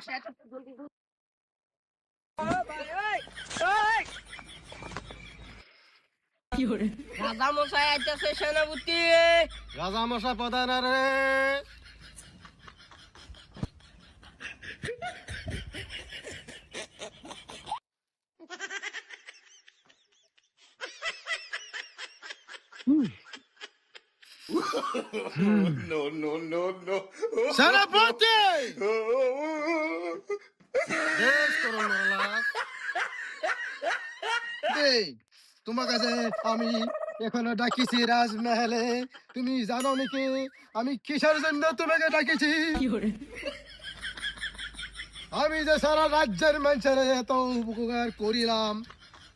সমস্যা এত জলদি রাজা মশাই আইতেছে সেনাপতি! তোমার কাছে আমি এখনও ডাকিছি রাজমহলে তুমি জানো নাকি আমি কিসের জন্য তোমাকে ডাকিছি? আমি যে সারা রাজ্যের মানুষের এত উপকার করিলাম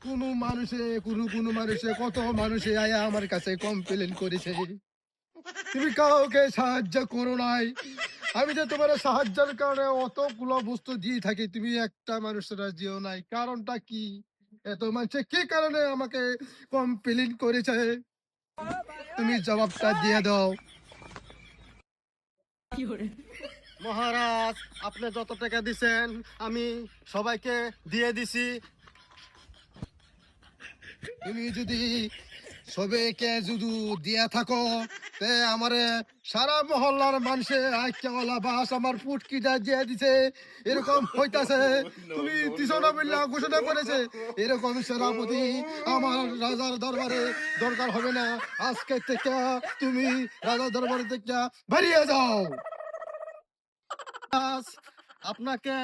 কোন মানুষে কোনো কোনো মানুষে কত মানুষে আয়া আমার কাছে কমপ্লেন করেছে। তুমি কাউকে সাহায্য করো নাই। আমি যে তোমার সাহায্যের কারণে অতগুলো বস্তু দিয়ে থাকি তুমি একটা মানুষের দিও নাই। কারণটা কি? এত মানুষে কি কারণে আমাকে কমপ্লেন করেছে? তুমি জবাবটা দিয়ে দাও। মহারাজ আপনি যত টাকা দিছেন আমি সবাইকে দিয়ে দিছি। তুমি যদি সবাইকে যদি দিয়া থাকো আমারে সারা মহল্লার মানুষে আইকেওয়ালা বাস, আমার ফুটকিটা দিয়ে দিছে, এরকম হইতাছে। তুমি তিসনা বিল্লা ঘোষণা করেছে। এরকম সেনাপতি আমার রাজার দরবারে দরকার হবে না। আজকে থেকে তুমি রাজার দরবারে থেকে বেরিয়ে যাও। আপনাকে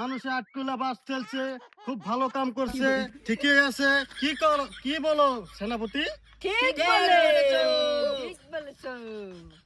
মানুষে আটকুলা বাস চলছে খুব ভালো কাম করছে। ঠিকই আছে। কি কর, কি বলো, সেনাপতি? ঠিক ঠিক বলে বলেছ। ঠিক বলেছ